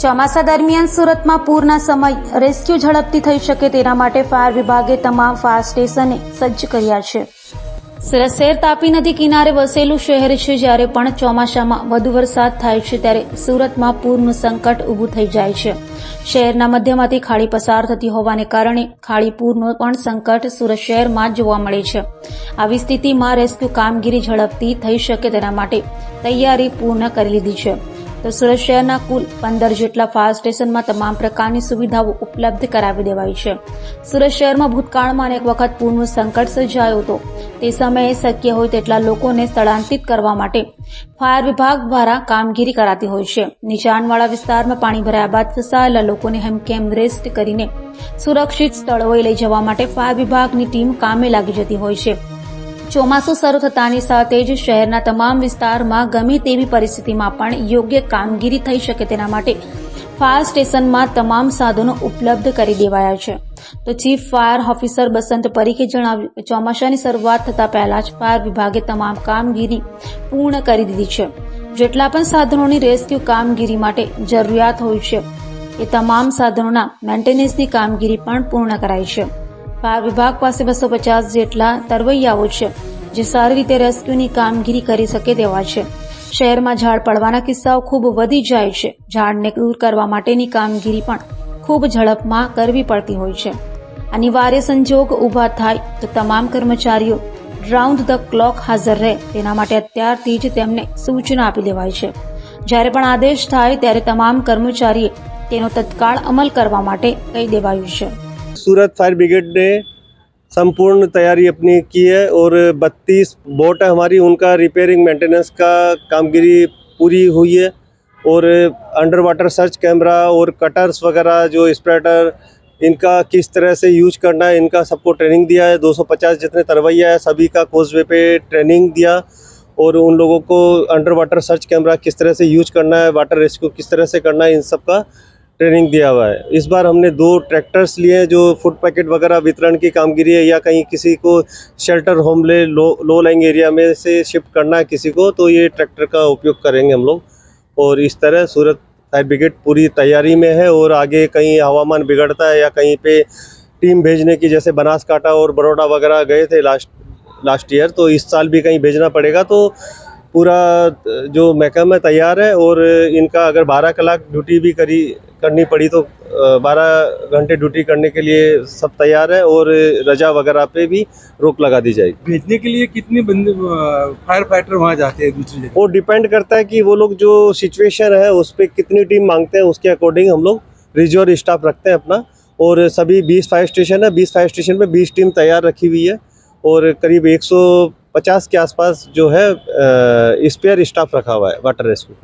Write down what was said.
ચોમાસા દરમિયાન સુરતમાં પૂરના સમય રેસ્ક્યુ ઝડપથી થઈ શકે તેના માટે ફાયર વિભાગે તમામ ફાયર સ્ટેશને સજ્જ કર્યા છે. સુરત શહેર તાપી નદી કિનારે વસેલું શહેર છે જ્યારે પણ ચોમાસામાં વધુ વરસાદ થાય છે ત્યારે સુરતમાં પૂરનું સંકટ ઊભું થઈ જાય છે. શહેરના મધ્યમાંથી ખાડી પસાર થતી હોવાને કારણે ખાડી પૂરનું પણ સંકટ સુરત શહેરમાં જોવા મળે છે. આવી સ્થિતિમાં રેસ્ક્યુ કામગીરી ઝડપથી થઈ શકે તેના માટે તૈયારી પૂર્ણ કરી લીધી છે. તો સુરત શહેરના કુલ પંદર જેટલા ફાયર સ્ટેશનમાં તમામ પ્રકારની સુવિધાઓ ઉપલબ્ધ કરાવી દેવાઈ છે. સુરત શહેરમાં ભૂતકાળમાં અનેક વખત પૂરનું સંકટ સર્જાયું હતું. તે સમયે શક્ય હોય તેટલા લોકોને સ્થળાંતરિત કરવા માટે ફાયર વિભાગ દ્વારા કામગીરી કરાતી હોય છે. નીચાણવાળા વિસ્તારમાં પાણી ભરાયા બાદ ફસાયેલા લોકોને હેમકેમ રેસ્ટ કરીને સુરક્ષિત સ્થળોએ લઈ જવા માટે ફાયર વિભાગની ટીમ કામે લાગી જતી હોય છે. ચોમાસું શરૂ થતાની સાથે જ શહેરના તમામ વિસ્તારમાં ગમે તેવી પરિસ્થિતિમાં પણ યોગ્ય કામગીરી થઈ શકે તેના માટે ફાયર સ્ટેશનમાં તમામ સાધનો ઉપલબ્ધ કરી દેવાયા છે. તો ચીફ ફાયર ઓફિસર બસંત પરીખે જણાવ્યું, ચોમાસાની શરૂઆત થતા પહેલા જ ફાયર વિભાગે તમામ કામગીરી પૂર્ણ કરી દીધી છે. જેટલા પણ સાધનોની રેસ્ક્યુ કામગીરી માટે જરૂરિયાત હોય છે, એ તમામ સાધનોના મેન્ટેનન્સની કામગીરી પણ પૂર્ણ કરાઈ છે. ફાયર વિભાગ પાસે બસો પચાસ જેટલા તરવૈયાઓ છે, જે સારી રીતે રેસ્ક્યુની કામગીરી કરી શકે તેવા છે. શહેરમાં ઝાડ પડવાના કિસ્સાઓ ખૂબ વધી જાય છે. ઝાડને દૂર કરવા માટેની કામગીરી પણ ખૂબ ઝડપમાં કરવી પડતી હોય છે. અનિવાર્ય સંજોગ ઊભા થાય તો તમામ કર્મચારીઓ રાઉન્ડ ધ ક્લોક હાજર રહે. તેના માટે અત્યારથી જ તેમને સૂચના આપી દેવાય છે. જ્યારે પણ આદેશ થાય ત્યારે તમામ કર્મચારીએ તેનો તત્કાળ અમલ કરવા માટે કહી દેવાયું છે. सूरत फायर ब्रिगेड ने संपूर्ण तैयारी अपनी की है और 32 बोट है हमारी, उनका रिपेयरिंग मेंटेनेंस का कामगिरी पूरी हुई है और अंडर वाटर सर्च कैमरा और कटर्स वगैरह, जो स्प्रेडर इनका किस तरह से यूज़ करना है, इनका सबको ट्रेनिंग दिया है। 250 जितने तरवैया है, सभी का कोर्सवे पे ट्रेनिंग दिया और उन लोगों को अंडर वाटर सर्च कैमरा किस तरह से यूज़ करना है वाटर रेस्क्यू किस तरह से करना है, इन सब का ट्रेनिंग दिया हुआ है। इस बार हमने दो ट्रैक्टर्स लिए हैं जो फ़ूड पैकेट वगैरह वितरण की कामगिरी है या कहीं किसी को शेल्टर होम ले लो लो लाइंग एरिया में से शिफ्ट करना है किसी को तो ये ट्रैक्टर का उपयोग करेंगे हम लोग। और इस तरह सूरत फायर ब्रिगेड पूरी तैयारी में है और आगे कहीं हवामान बिगड़ता है या कहीं पे टीम भेजने की, जैसे बनासकांठा और बड़ौदा वगैरह गए थे लास्ट लास्ट ईयर तो इस साल भी कहीं भेजना पड़ेगा। तो पूरा, जो महकमा तैयार है और इनका अगर 12 कलाक ड्यूटी भी करी करनी पड़ी तो 12 घंटे ड्यूटी करने के लिए सब तैयार है और रजा वगैरह पे भी रोक लगा दी जाएगी। भेजने के लिए कितने बंदे फायर फाइटर वहाँ जाते हैं दूसरी जगह? वो डिपेंड करता है कि वो लोग जो सिचुएशन है उस पर कितनी टीम मांगते हैं उसके अकॉर्डिंग हम लोग रिज़र्व स्टाफ रखते हैं अपना। और सभी 20 फायर स्टेशन है 20 फायर स्टेशन पर बीस टीम तैयार रखी हुई है। और करीब 150 के आसपास जो है स्पेयर स्टाफ रखा हुआ है वाटर रेस्क्यू